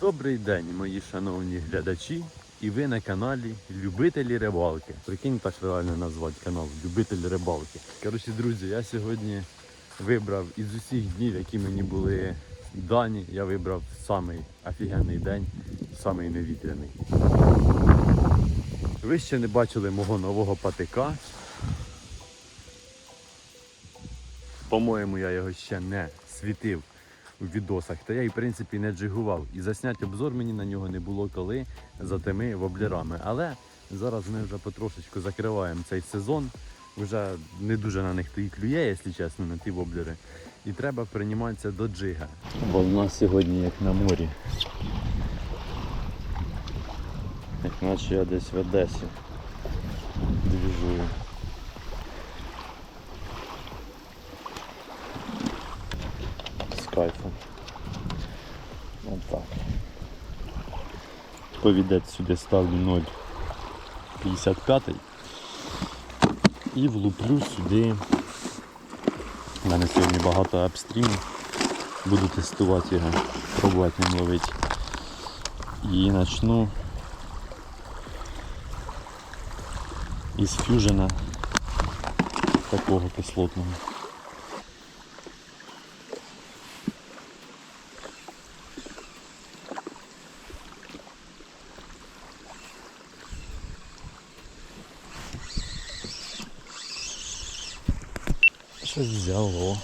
Добрий день, мої шановні глядачі. І ви на каналі Любителі рибалки. Прикинь, так реально назвати канал Любителі рибалки. Коротше, друзі, я сьогодні вибрав із усіх днів, які мені були дані, я вибрав самий офігенний день, самий невітряний. Ви ще не бачили мого нового патика. По-моєму, я його ще не світив у відосах, та я і в принципі не джигував. І засняти обзор мені на нього не було коли за тими воблерами. Але зараз ми вже потрошечку закриваємо цей сезон. Вже не дуже на них то клює, якщо чесно, на ті воблери. І треба прийматися до джига. Волна сьогодні як на морі. Як наче я десь в Одесі. Двіжую. Кайфом. Ось так. Повідець сюди ставлю 0,55 і влуплю сюди. У мене сьогодні багато апстріму. Буду тестувати його, пробувати ним ловити. І почну із фюжена такого кислотного. Щось взяло.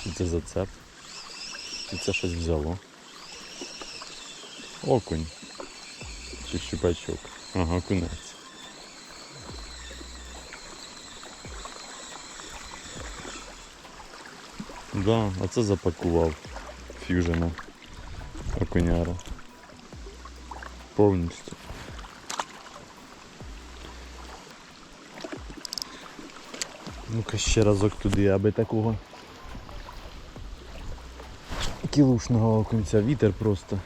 Що це за цеп? Чи це щось взяло? Окунь. Чи щупачок. Ага, окунець. Да, а це запакував фюжена окуняра. Повністю. Ну-ка ще разок туди, аби такого кілушного окунця. Вітер просто.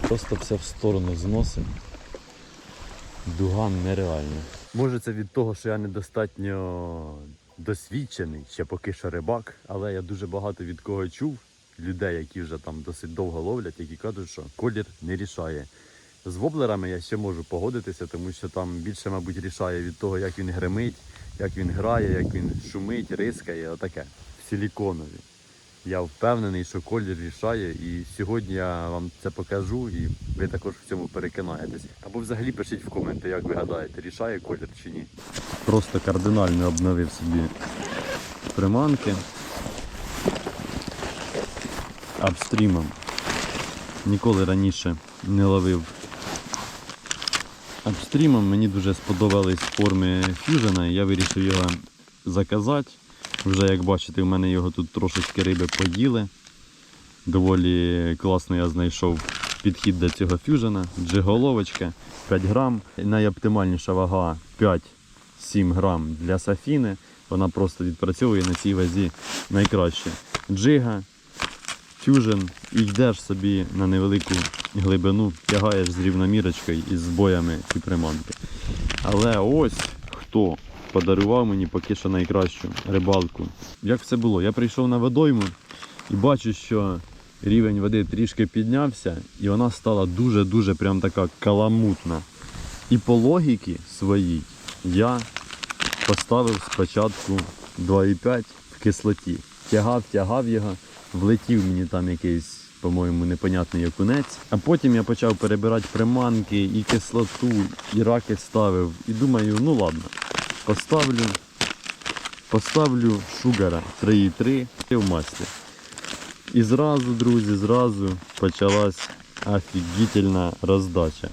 Просто все в сторону зносить. Дуган нереальний. Може це від того, що я недостатньо досвідчений, ще поки що рибак, але я дуже багато від кого чув, людей, які вже там досить довго ловлять, які кажуть, що колір не рішає. З воблерами я ще можу погодитися, тому що там більше, мабуть, рішає від того, як він гримить, як він грає, як він шумить, рискає, отаке. В силіконові. Я впевнений, що колір рішає, і сьогодні я вам це покажу, і ви також в цьому переконаєтесь. Або взагалі пишіть в коменти, як ви гадаєте, рішає колір чи ні. Просто кардинально обновив собі приманки апстрімом. Ніколи раніше не ловив апстрімом. Мені дуже сподобались форми фюжена, я вирішив його заказати. Вже як бачите, у мене його тут трошечки риби поїли. Доволі класно я знайшов підхід до цього фюжена. Джиголовочка 5 грам. Найоптимальніша вага 5-7 грам для сафіни. Вона просто відпрацьовує на цій вазі найкраще. Джига, фюжен і йдеш собі на невелику глибину, тягаєш з рівномірочкою і з боями ці приманки. Але ось хто подарував мені поки що найкращу рибалку. Як все було? Я прийшов на водойму і бачу, що рівень води трішки піднявся, і вона стала дуже-дуже прям така каламутна. І по логіки своїй я поставив спочатку 2,5 в кислоті. Тягав, тягав його, влетів мені там якийсь, по-моєму, непонятний окунець. А потім я почав перебирати приманки і кислоту, і раки ставив. І думаю, ну ладно, поставлю, поставлю шугара 3,3 в маслі. І зразу, друзі, зразу почалась офігітельна роздача.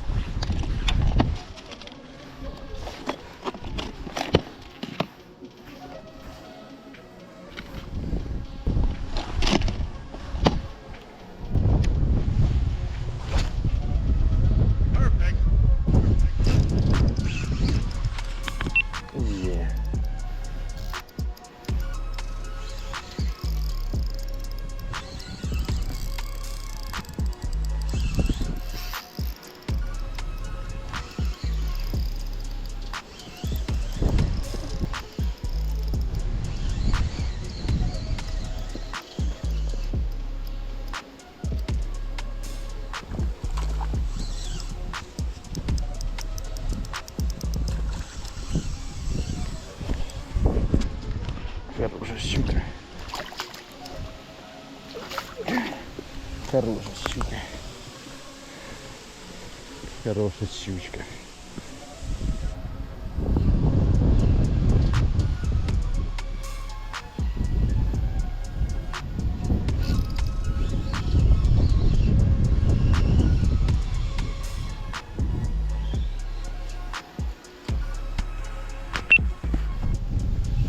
Хороша щука. Хороша щучка.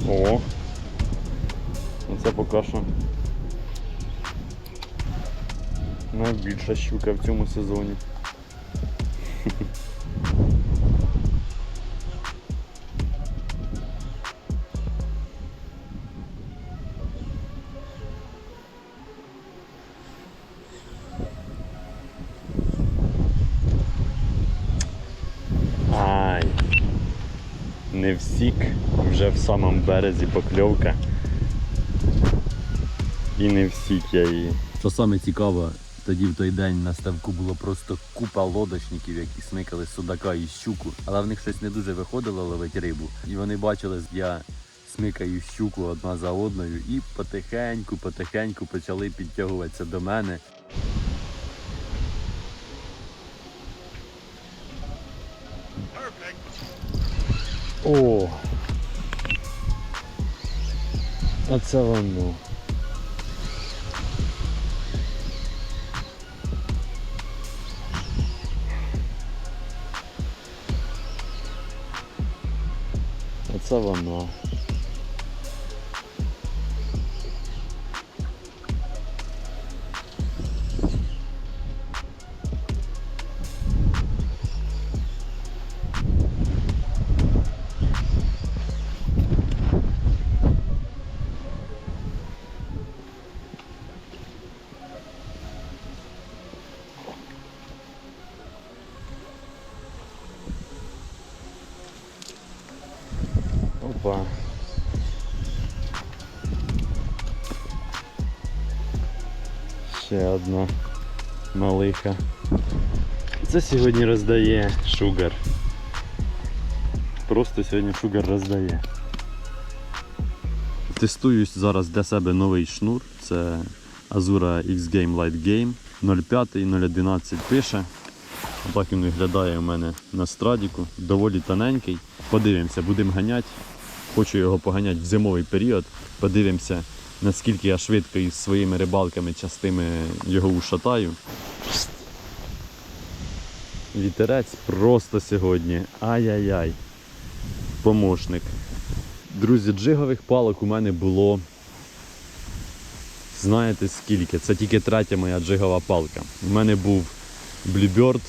О, оце поки що найбільша щука в цьому сезоні. Ай, не всік, вже в самому березі покльовка. І не всік я її. Що саме цікаве, тоді в той день на ставку було просто купа лодочників, які смикали судака і щуку, але в них щось не дуже виходило ловити рибу. І вони бачили, я смикаю щуку одна за одною і потихеньку, потихеньку почали підтягуватися до мене. О! Оце воно. Оце воно. Опа. Ще одна малиха. Це сьогодні роздає шугар. Просто сьогодні шугар роздає. Тестую зараз для себе новий шнур. Це Azura X Game Light Game 0,5 0,11 пише. Отак він виглядає у мене на страдіку. Доволі тоненький. Подивимося, будемо ганяти. Хочу його поганяти в зимовий період. Подивимося, наскільки я швидко із своїми рибалками частими його ушатаю. Вітерець просто сьогодні. Ай-яй-яй. Помощник. Друзі, джигових палок у мене було. Знаєте скільки? Це тільки третя моя джигова палка. У мене був Bluebird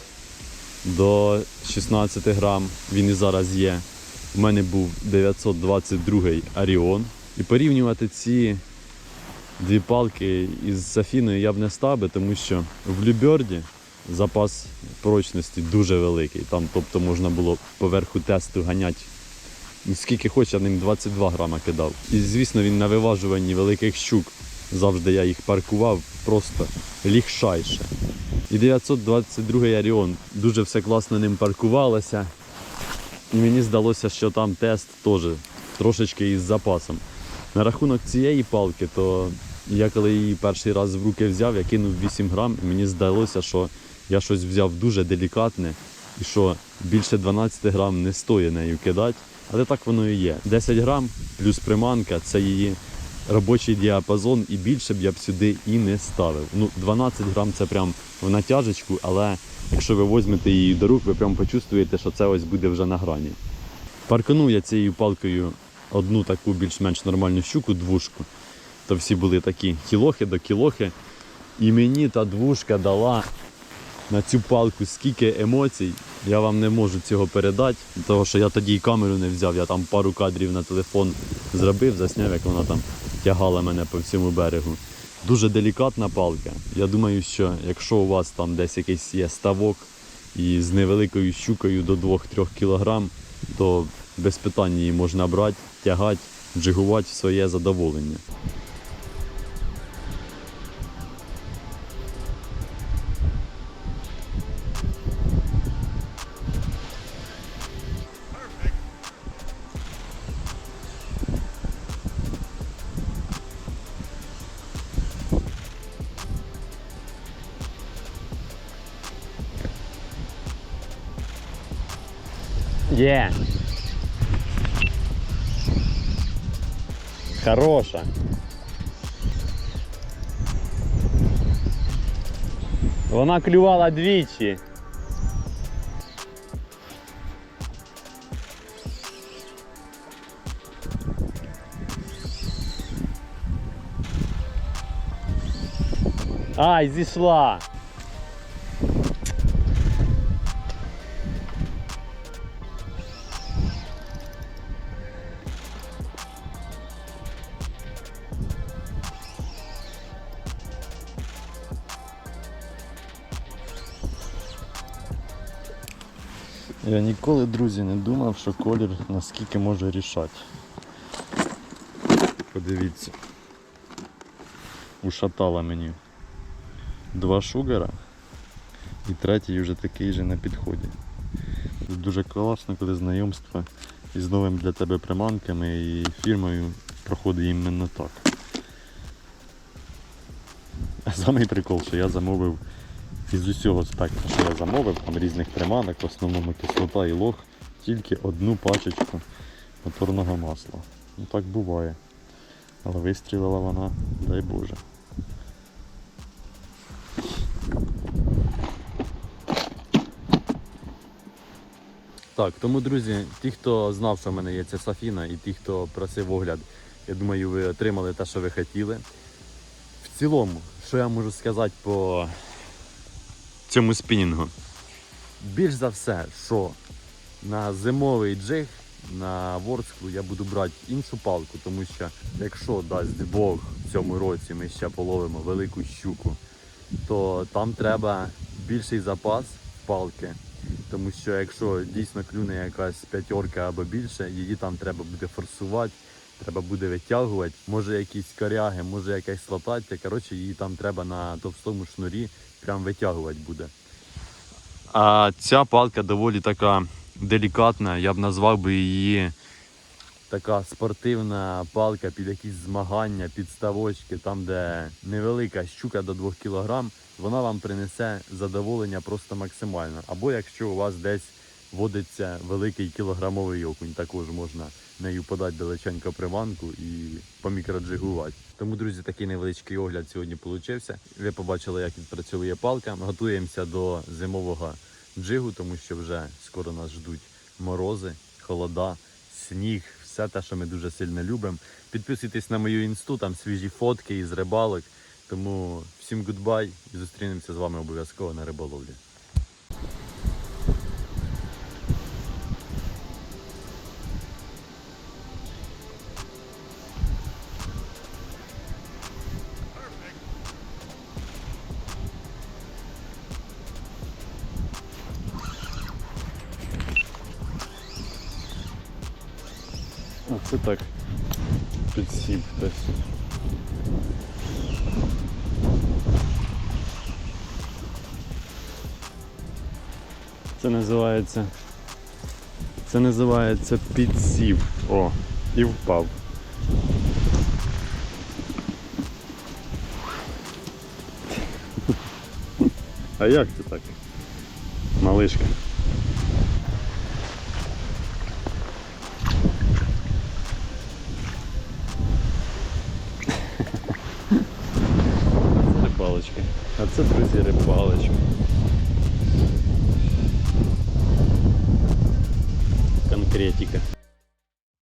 до 16 грам, він і зараз є. У мене був 922 Arion. І порівнювати ці дві палки із Сафіною я б не став би, тому що в Люберді запас прочності дуже великий. Там тобто можна було поверху тесту ганяти скільки хоч, я ним 22 грама кидав. І звісно він на виважуванні великих щук. Завжди я їх паркував просто лігшайше. І 922 Аріон дуже все класно ним паркувалося. Мені здалося, що там тест теж трошечки із запасом. На рахунок цієї палки, то я коли її перший раз в руки взяв, я кинув 8 грам, і мені здалося, що я щось взяв дуже делікатне і що більше 12 грам не стоїть нею кидати. Але так воно і є. 10 грам плюс приманка це її робочий діапазон, і більше б я б сюди і не ставив. Ну, 12 грам це прям в натяжечку, але якщо ви візьмете її до рук, ви прям почувствуєте, що це ось буде вже на грані. Парканув я цією палкою одну таку більш-менш нормальну щуку, двушку. То всі були такі кілохи до кілохи. І мені та двушка дала на цю палку скільки емоцій, я вам не можу цього передати, тому що я тоді і камеру не взяв, я там пару кадрів на телефон зробив, засняв, як вона там тягала мене по всьому берегу. Дуже делікатна палка. Я думаю, що якщо у вас там десь якийсь є ставок і з невеликою щукою до 2-3 кг, то без питань її можна брати, тягати, джигувати в своє задоволення. Є. Хороша. Вона клювала двічі. Ай, зійшла. Я ніколи, друзі, не думав, що колір наскільки може рішати. Подивіться. Ушатала мені два шугара і третій вже такий же на підході. Це дуже класно, коли знайомство із новими для тебе приманками і фірмою проходить іменно так. А самий прикол, що я замовив із усього спектру, що я замовив, там різних приманок, в основному кислота і лох, тільки одну пачечку моторного масла. Ну так буває. Але вистрілила вона, дай Боже. Так, тому, друзі, ті, хто знав, що в мене є ця Сафіна, і ті, хто просив огляд, я думаю, ви отримали те, що ви хотіли. В цілому, що я можу сказати по цьому спінінгу? Більш за все, що на зимовий джиг, на ворску я буду брати іншу палку, тому що якщо дасть Бог в цьому році ми ще половимо велику щуку, то там треба більший запас палки. Тому що якщо дійсно клюне якась п'ятерка або більше, її там треба буде форсувати, треба буде витягувати. Може якісь коряги, може якесь латаття. Коротше, її там треба на товстому шнурі прям витягувати буде. А ця палка доволі така делікатна, я б назвав би її така спортивна палка під якісь змагання, під ставочки, там де невелика щука до 2 кг, вона вам принесе задоволення просто максимально. Або якщо у вас десь водиться великий кілограмовий окунь, також можна нею подати далеченько приманку і помікроджигувати. Тому, друзі, такий невеличкий огляд сьогодні получився. Ви побачили, як відпрацьовує палка. Ми Готуємося до зимового джигу, тому що вже скоро нас ждуть морози, холода, сніг, все те, що ми дуже сильно любимо. Підписуйтесь на мою інсту, там свіжі фотки із рибалок. Тому всім гудбай і зустрінемося з вами обов'язково на риболовлі. Оце так підсів хтось. Це називається. Це називається підсів. О, і впав. А як це так? Малишка.